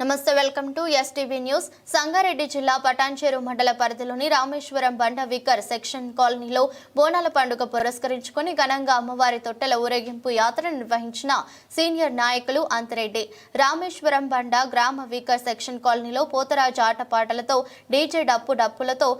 నమస్తే welcome to STV news Sangareddy జిల్లా పటాన్చేరు మండల పరిధిలోని రామేశ్వరం బండ వికర్ సెక్షన్ కాలనీలో బోనాల పండుగ పురస్కరించుకుని ఘనంగా అమ్మవారి తొట్టెల ఊరేగింపు యాత్ర నిర్వహించిన సీనియర్ నాయకులు అంతరెడ్డి. రామేశ్వరం బండ గ్రామ వికర్ సెక్షన్ కాలనీలో పోతరాజు ఆటపాటలతో డీజే డప్పు డప్పులతో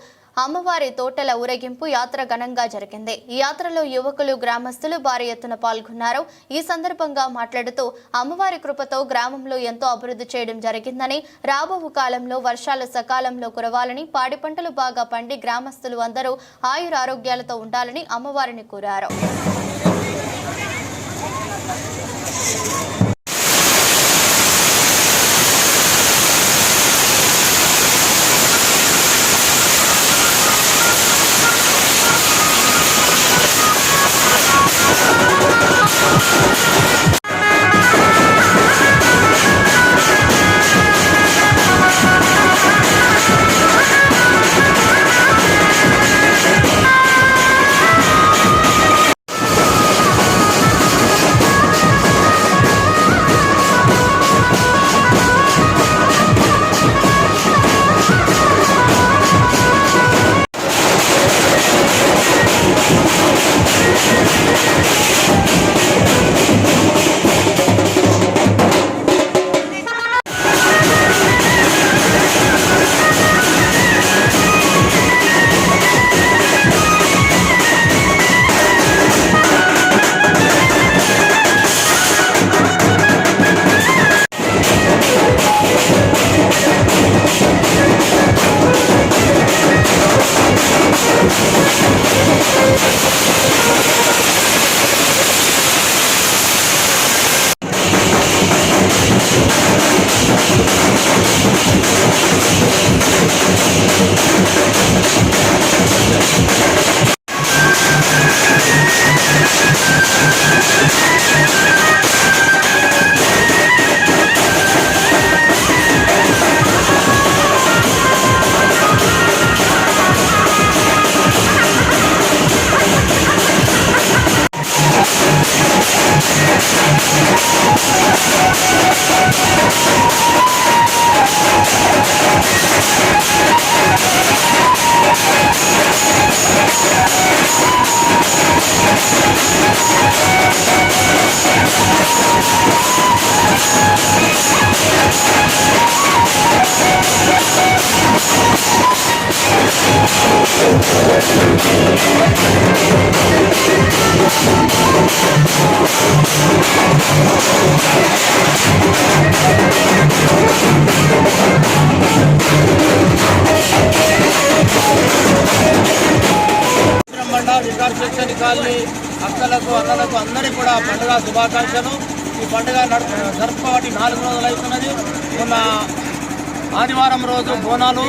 అమ్మవారి తోటల ఊరేగింపు యాత్ర ఘనంగా జరిగింది. ఈ యాత్రలో యువకులు గ్రామస్తులు భారీ ఎత్తున పాల్గొన్నారు. ఈ సందర్భంగా మాట్లాడుతూ అమ్మవారి కృపతో గ్రామంలో ఎంతో అభివృద్ధి చేయడం జరిగిందని రాబో కాలంలో వర్షాలు సకాలంలో కురవాలని పాడి పంటలు బాగా పండి గ్రామస్తులు అందరూ ఆయురారోగ్యాలతో ఉండాలని అమ్మవారిని కోరారు. బండ కాలనీ అక్కలకు అన్నలకు అందరికీ కూడా పండుగ శుభాకాంక్షలు. ఈ పండుగ నడు- జరుపుకోవటి నాలుగు రోజులు అవుతున్నది. మొన్న ఆదివారం రోజు బోనాలు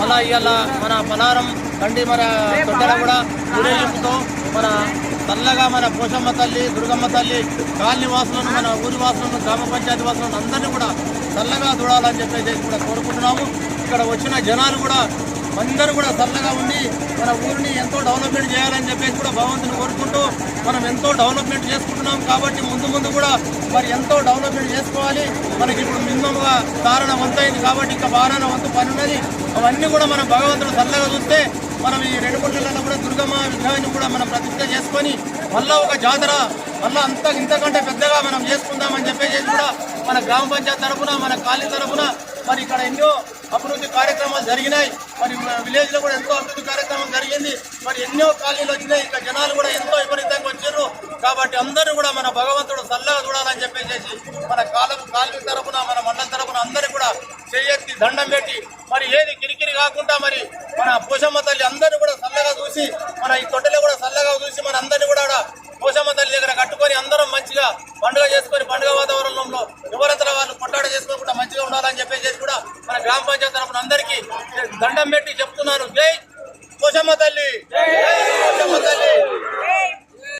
మళ్ళా ఇవాళ మన పలారం బండి మన తొట్టెల కూడా ఊరేగింపుతో మన చల్లగా మన పోషమ్మ తల్లి దుర్గమ్మ తల్లి కాలనీ వాసులను మన ఊరి వాసులను గ్రామ పంచాయతీ వాసులను అందరినీ కూడా చల్లగా చూడాలని చెప్పేసి కూడా కోరుకుంటున్నాము. ఇక్కడ వచ్చిన జనాలు కూడా అందరూ కూడా చల్లగా ఉండి మన ఊరిని ఎంతో డెవలప్మెంట్ చేయాలని చెప్పేసి కూడా భగవంతుని కోరుకుంటూ మనం ఎంతో డెవలప్మెంట్ చేసుకుంటున్నాం కాబట్టి ముందు ముందు కూడా మరి ఎంతో డెవలప్మెంట్ చేసుకోవాలి. మనకి ఇప్పుడు మినిమంగా కారణ వంతైంది కాబట్టి ఇంకా బారాన వంతు పని ఉన్నది. అవన్నీ కూడా మనం భగవంతుడు చల్లగా చూస్తే మనం ఈ రెండు మూడు నెలల్లో కూడా దుర్గమ్మ విగ్రహాన్ని కూడా మనం ప్రతిష్ట చేసుకొని మళ్ళా ఒక జాతర మళ్ళా అంత ఇంతకంటే పెద్దగా మనం చేసుకుందామని చెప్పేసి కూడా మన గ్రామ పంచాయతీ తరఫున మన కాలనీ తరఫున మరి ఇక్కడ ఎన్నో అభివృద్ధి కార్యక్రమాలు జరిగినాయి. మరి విలేజ్లో కూడా ఎంతో అభివృద్ధి కార్యక్రమం జరిగింది. మరి ఎన్నో కాలనీలు వచ్చినాయి. ఇంకా జనాలు కూడా ఎంతో విపరీతంగా వచ్చారు. కాబట్టి అందరూ కూడా మన భగవంతుడు చల్లగా చూడాలని చెప్పేసి మన కాలం కాలనీ తరఫున మన మండలం తరఫున అందరూ కూడా చేయెత్తి దండం పెట్టి మరి ఏది కిరికిరి కాకుండా మరి మన పోషమ్మ తల్లి అందరినీ కూడా చల్లగా చూసి మన ఈ తొట్టెలో కూడా చల్లగా చూసి మన అందరినీ కూడా పోషమ్మ తల్లి దగ్గర కట్టుకొని అందరం మంచిగా పండుగ చేసుకొని పండుగ వాతావరణంలో ఎవరంతా వాళ్ళు కొట్టాడ కూడా మంచిగా ఉండాలని చెప్పేసి కూడా మన గ్రామ పంచాయతీ తరఫున అందరికీ దండం పెట్టి